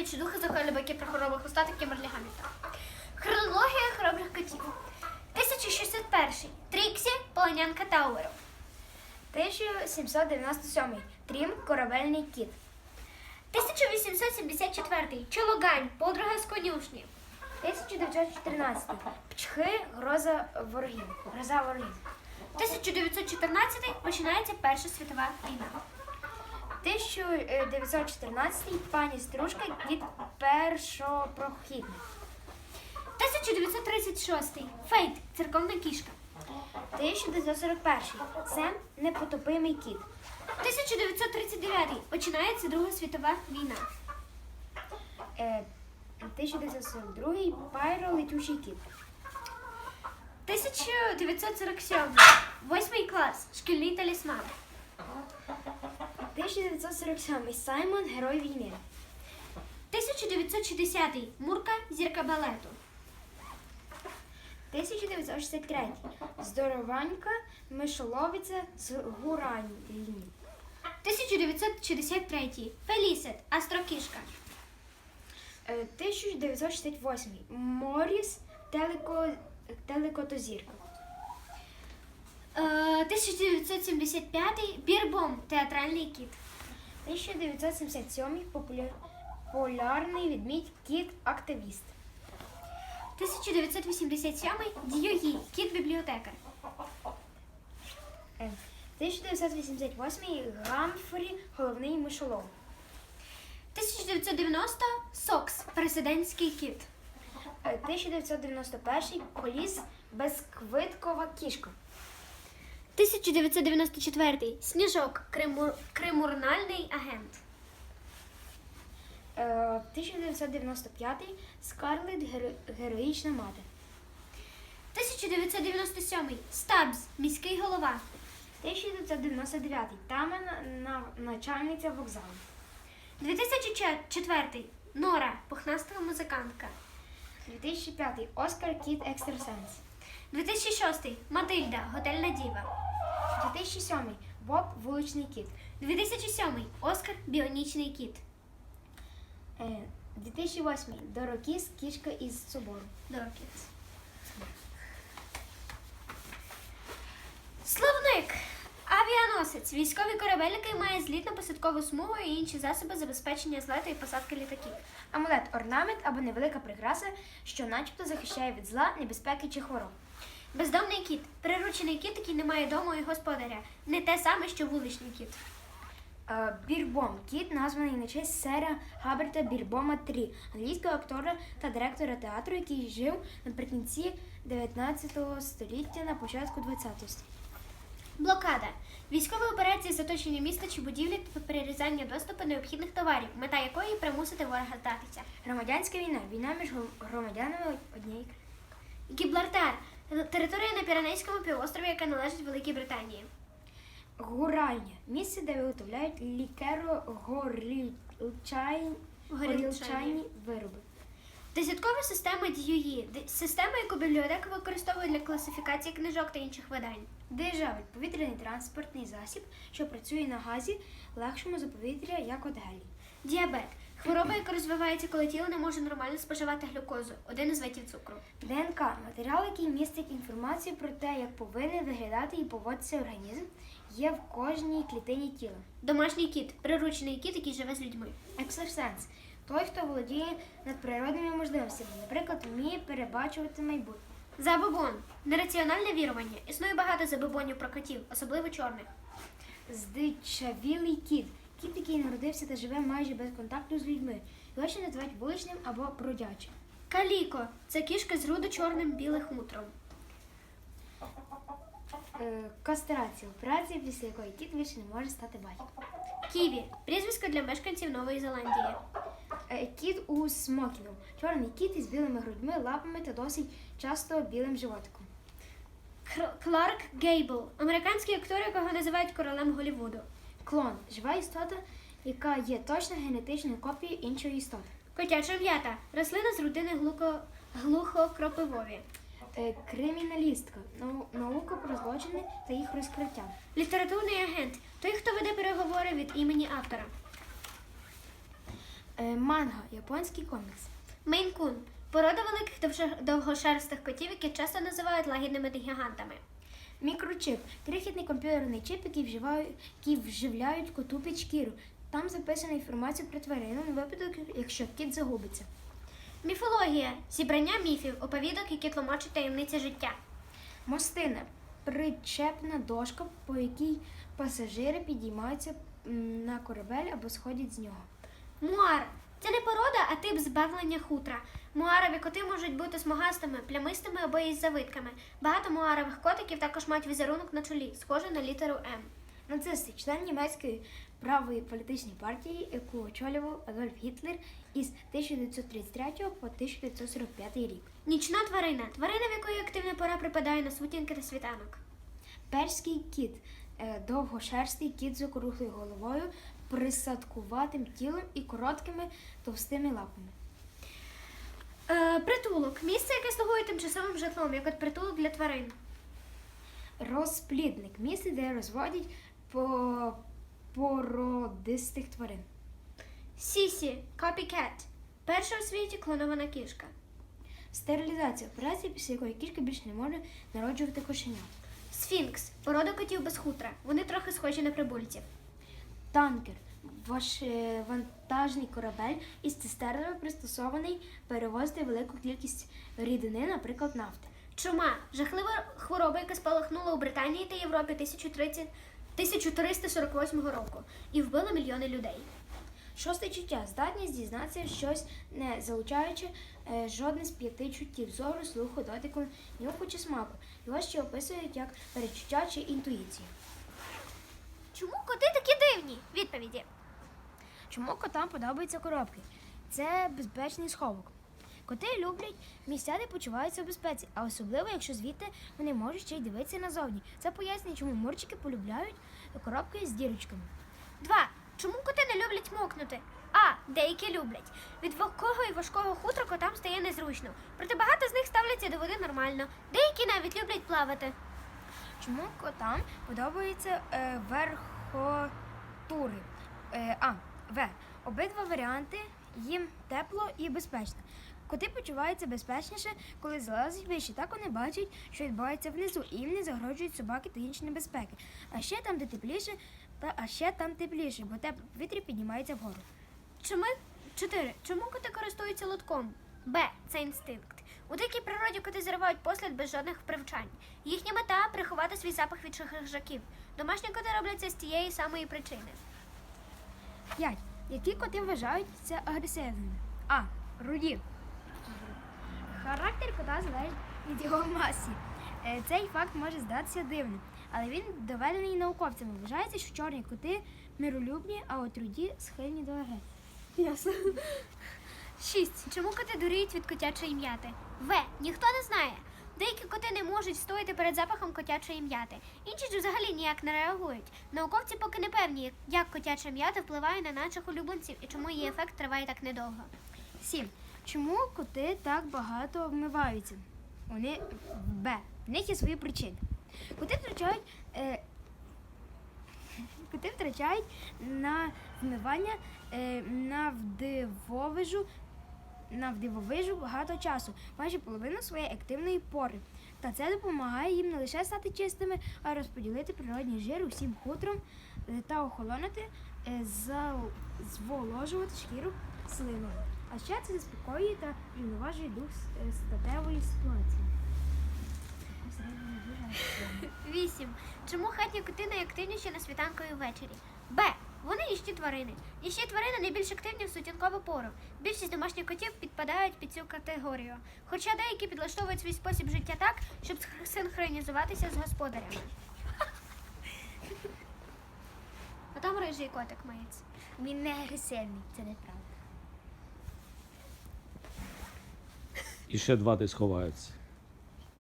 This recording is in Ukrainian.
відчудухи захоплює баки про хвороби хвостатих Кімберлі Гамільтон. Хронологія хоробрих котів. 1601. Тріксі, полонянка Тауеру. 1797. Трім корабельний кіт. 1874. Чологань, подруга з конюшні. 1914. Пчхи гроза ворогів. Гроза ворогів. 1914 починається Перша світова війна. 1914. Пані стружка кіт першопрохідний. 1936. Фейт, церковна кішка. 1941. Сем непотопимий кіт. 1939. Починається Друга світова війна. Е, 1942. Пайро летючий кіт. 1947. Восьмий клас. Шкільний талісман. 1947. Саймон Герой війни. 1960. Мурка, зірка балету. 1963. Здорованька мишоловиця з гурані. 1963. Фелісет, астрокішка. Е, 1968. Моріс телеко, телекотозірка. Е, 1975. Бірбом, театральний кіт. 1977. Популя... Полярний відмідь кіт активіст. 1987. Діюгі, кіт бібліотекар. Е, 1988. Гамфрі головний мишолов. 1990. Сокс, президентський кіт. Е, 1991. Коліс безквиткова кішка. 1994. Сніжок, кримур... кримурнальний агент. Е, 1995. Скарлет геро... героїчна мати. 1997. Стабс, міський голова. 1999. Тамена на... начальниця вокзалу. 2004. Нора, пухнаста музикантка. 2005. Оскар Кіт Екстрасенс. 2006. Матильда, готельна діва. 2007. Боб Вуличний кіт. 2007. Оскар, біонічний кіт. Е, 2008. Дорокіс кішка із собору. Доркіц. Словник. Авіаносець. Військовий корабель, який має злітно-посадкову смугу і інші засоби забезпечення злету і посадки літаків. Амулет орнамент або невелика прикраса, що начебто захищає від зла, небезпеки чи хвороб. Бездомний кіт. Приручений кіт, який не має дому і господаря. Не те саме, що вуличний кіт. Е, Бірбом кіт, названий на честь сера Габерта Бірбома III, англійського актора та директора театру, який жив наприкінці 19 століття на початку 20 століття. Блокада. Військові операції з оточення міста чи будівлі та перерізання доступу необхідних товарів, мета якої примусити ворога здатися. Громадянська війна війна між громадянами однієї країни. Гіблартар. Територія на Піранейському півострові, яка належить Великій Британії. Гуральня місце, де виготовляють лікеро горілчай... горілчайні вироби. Десяткова система діюї. Система, яку бібліотека використовує для класифікації книжок та інших видань. Дежавель повітряний транспортний засіб, що працює на газі, легшому за повітря, як от гелій. Діабет. Хвороба, яка розвивається, коли тіло не може нормально споживати глюкозу, один із видів цукру. ДНК матеріал, який містить інформацію про те, як повинен виглядати і поводитися організм, є в кожній клітині тіла. Домашній кіт. Приручений кіт, який живе з людьми. Екстрасенс той, хто володіє надприродними можливостями, наприклад, вміє перебачувати майбутнє. Забобон. Нераціональне вірування. Існує багато забобонів про котів, особливо чорних. Здичавілий кіт. Кіт, який народився та живе майже без контакту з людьми. Його ще називають вуличним або бродячим. Каліко. Це кішка з рудо-чорним білим хутром. Е, кастрація операція, після якої кіт більше не може стати батьком. Ківі. Прізвисько для мешканців Нової Зеландії. Е, Кіт у смокінгу. Чорний кіт із білими грудьми, лапами та досить часто білим животиком. Кр- Кларк Гейбл. Американський актор, якого називають королем Голлівуду. Клон жива істота, яка є точно генетичною копією іншої істоти. Котяча м'ята. Рослина з родини глуко... глухокропивові. Е, Криміналістка нау- наука про злочини та їх розкриття. Літературний агент. Той, хто веде переговори від імені автора. Е, манга японський комікс. Мейн-кун порода великих довше- довгошерстих котів, які часто називають лагідними гігантами. Мікрочип крихітний комп'ютерний чип, який вживають, який вживляють коту під шкіру. Там записана інформація про тварину на випадок, якщо кіт загубиться. Міфологія зібрання міфів, оповідок, які тлумачать таємниці життя. Мостина причепна дошка, по якій пасажири підіймаються на корабель або сходять з нього. Муар це не порода, а тип збавлення хутра. Муарові коти можуть бути смугастими, плямистими або із завитками. Багато муарових котиків також мають візерунок на чолі, схожий на літеру М. Нацисти, член німецької правої політичної партії, яку очолював Адольф Гітлер із 1933 по 1945 рік. Нічна тварина тварина, в якої активна пора припадає на сутінки та світанок. Перський кіт е, довгошерстий кіт з округлою головою, присадкуватим тілом і короткими товстими лапами. Е, притулок місце, яке слугує тимчасовим житлом, як от притулок для тварин. Розплідник місце, де розводять по породистих тварин. Сісі копікет перша у світі клонована кішка. Стерилізація операція, після якої кішка більше не може народжувати кошенят. Сфінкс порода котів без хутра. Вони трохи схожі на прибульців. Танкер ваш е, вантажний корабель із цистернами пристосований перевозити велику кількість рідини, наприклад, нафти. Чума жахлива хвороба, яка спалахнула у Британії та Європі 1030 1348 року і вбила мільйони людей. Шосте чуття здатність дізнатися щось, не залучаючи е, жодне з п'яти чуттів зору, слуху, дотику, нюху чи смаку. Його ще описують як перечуття чи інтуїцію. Чому коти такі дивні? Відповіді. Чому котам подобаються коробки? Це безпечний сховок. Коти люблять місця, де почуваються в безпеці, а особливо, якщо звідти вони можуть ще й дивитися назовні. Це пояснює, чому мурчики полюбляють коробки з дірочками. Два. Чому коти не люблять мокнути? А. Деякі люблять. Від вогкого і важкого хутра котам стає незручно. Проте багато з них ставляться до води нормально. Деякі навіть люблять плавати. Чому котам подобаються е, верхотури? Е, а, В. Обидва варіанти їм тепло і безпечно. Коти почуваються безпечніше, коли залазять вище. Так вони бачать, що відбувається внизу, і їм не загрожують собаки та інші небезпеки. А ще там, де тепліше, та а ще там тепліше, бо тепле повітря піднімається вгору. Чому? Чотири. Чому коти користуються лотком? Б. Це інстинкт. У дикій природі коти заривають послід без жодних привчань. Їхня мета приховати свій запах від хижаків. Домашні коти роблять це з тієї самої причини. 5. Які коти вважаються агресивними? А. Руді. Характер кота залежить від його масі. Е, Цей факт може здатися дивним, але він доведений науковцями. Вважається, що чорні коти миролюбні, а от руді схильні до агресії. Ясно. Шість. Чому коти дуріють від котячої м'яти? В. Ніхто не знає. Деякі коти не можуть стояти перед запахом котячої м'яти. Інші ж взагалі ніяк не реагують. Науковці поки не певні, як котяча м'ята впливає на наших улюбленців і чому її ефект триває так недовго. 7. Чому коти так багато вмиваються? Вони Б. В них є свої причини. Коти втрачають. Е, коти втрачають на вмивання е, на вдивовижу на вдивовижу багато часу, майже половину своєї активної пори. Та це допомагає їм не лише стати чистими, а й розподілити природній жир усім хутром е, та охолонити, е, зволожувати шкіру слиною. А ще це заспокоює та рівноважує дух е, статевої ситуації. Вісім. Чому хатні коти найактивніші на світанку і ввечері? Б. Вони їжті тварини. Їжті тварини найбільш активні в сутінкову пору. Більшість домашніх котів підпадають під цю категорію. Хоча деякі підлаштовують свій спосіб життя так, щоб синхронізуватися з господарями. А там рижий котик мається. Він не агресивний, це неправда. І ще два десь ховаються.